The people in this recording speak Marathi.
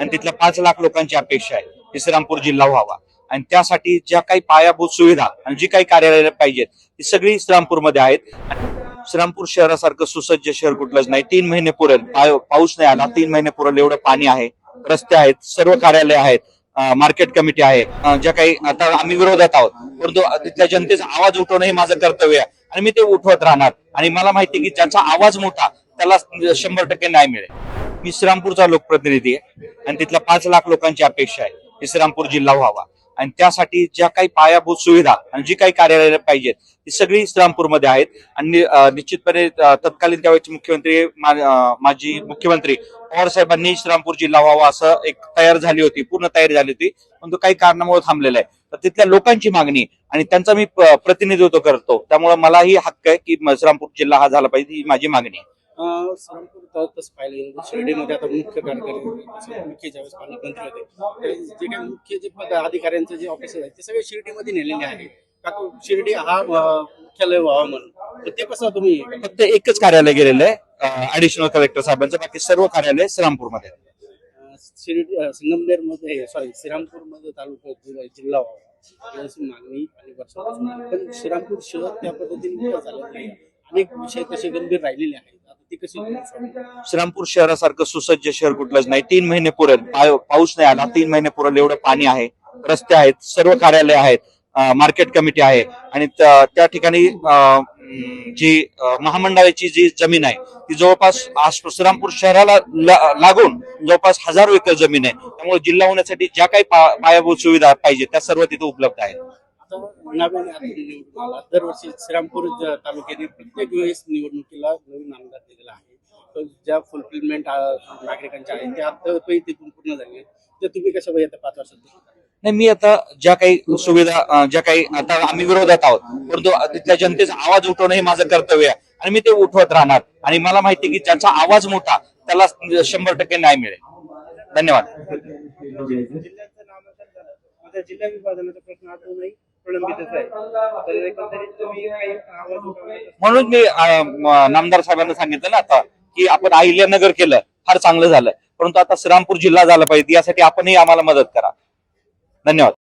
आणि तिथल्या पाच लाख लोकांची अपेक्षा आहे की श्रीरामपूर जिल्हा व्हावा. आणि त्यासाठी ज्या काही पायाभूत सुविधा आणि जी काही कार्यालय पाहिजेत ती सगळी श्रीरामपूरमध्ये आहेत. श्रीरामपूर शहरासारखं सुसज्ज शहर कुठलंच नाही. तीन महिने पुरेल. पाऊस नाही आला. तीन महिने पुरेल. एवढं पाणी आहे. रस्ते आहेत. सर्व कार्यालय आहेत. मार्केट कमिटी आहे. ज्या काही आता आम्ही विरोधात आहोत. परंतु तिथल्या जनतेचा आवाज उठवणं हे माझं कर्तव्य आहे. आणि मी ते उठवत राहणार. आणि मला माहिती की ज्याचा आवाज मोठा त्याला शंभर टक्के न्याय मिळेल. मी श्रीरामपूरचा लोकप्रतिनिधी आहे आणि तिथल्या पाच लाख लोकांची अपेक्षा आहे की श्रीरामपूर जिल्हा व्हावा. आणि त्यासाठी ज्या काही पायाभूत सुविधा आणि जी काही कार्यालय पाहिजेत ती सगळी श्रीरामपूरमध्ये आहेत. आणि निश्चितपणे तत्कालीन त्यावेळेचे मुख्यमंत्री माजी मुख्यमंत्री पवार साहेबांनी श्रीरामपूर जिल्हा व्हावा असं एक तयार झाली होती पूर्ण तयारी झाली होती. पण तो काही कारणामुळे थांबलेला आहे. तर तिथल्या लोकांची मागणी आणि त्यांचा मी प्रतिनिधित्व करतो. त्यामुळे मलाही हक्क आहे की म- श्रीरामपूर जिल्हा हा झाला पाहिजे ही माझी मागणी आहे. तसं पाहिलं गेलं शिर्डीमध्ये आता मुख्य कार्यकारी मुख्य ज्यावेळेस पालकमंत्री होते जे काही मुख्य जे पद अधिकाऱ्यांचे जे ऑफिसर आहेत ते सगळे शिर्डीमध्ये नेलेले आहेत. का शिर्डी हा मुख्यालय व्हावा म्हणून? ते कसं तुम्ही फक्त एकच कार्यालय गेलेलं आहे ऍडिशनल कलेक्टर साहेबांचं बाकी सर्व कार्यालय श्रीरामपूरमध्ये आहे. शिर्डी अं, संगमनेरमध्ये सॉरी श्रीरामपूरमध्ये तालुका जिल्हा जिल्हा व्हावा. मागणी आणि वर्षापासून. आहे. पण श्रीरामपूर शहर त्या पद्धतीने झालेला नाही. अनेक विषय तसे गंभीर राहिलेले आहेत. कशी श्रीरामपूर शहरासारखं सुसज्ज शहर कुठलंच नाही. तीन महिने पुरेल. पाऊस नाही आला. तीन महिने पुरेल. एवढं पाणी आहे. रस्ते आहेत. सर्व कार्यालय आहेत. मार्केट कमिटी आहे. आणि त्या ठिकाणी जी महामंडळाची जी जमीन आहे ती जवळपास आज श्रीरामपूर शहराला लागून जवळपास हजारो एकर जमीन आहे. त्यामुळे जिल्हा होण्यासाठी ज्या काही पायाभूत सुविधा पाहिजे त्या सर्व तिथे उपलब्ध आहेत. आता नवीन. दरवर्षी श्रीरामपूर तालुक्याने प्रत्येक वेळेस निवडणुकीला नवीन आमदार दिलेला आहे. तर ज्या फुलफिलमेंट नागरिकांच्या आहेत त्या अद्यापही तिथून पूर्ण झाले ते तुम्ही कशा पाहिजे पाच वर्षात नाही मी आता ज्या काही सुविधा ज्या काही आता आम्ही विरोधात आहोत परंतु तिथल्या जनतेचा आवाज उठवणं हे माझं कर्तव्य आहे आणि मी ते उठवत राहणार. आणि मला माहिती की ज्याचा आवाज मोठा त्याला शंभर टक्के न्याय मिळेल. धन्यवाद. जिल्ह्याचं नामांतर झालं. आता जिल्हा विभाजनाचा प्रश्न अजूनही प्रलंबितच आहे तर एकंदरीत तुम्ही काही आवाज म्हणून मी म- नामदार साहेबांना सांगितलं ना आता की आपण अहिल्यानगर केलं फार चांगलं झालं. परंतु आता श्रीरामपूर जिल्हा झाला पाहिजे यासाठी आपणही आम्हाला मदत करा. धन्यवाद.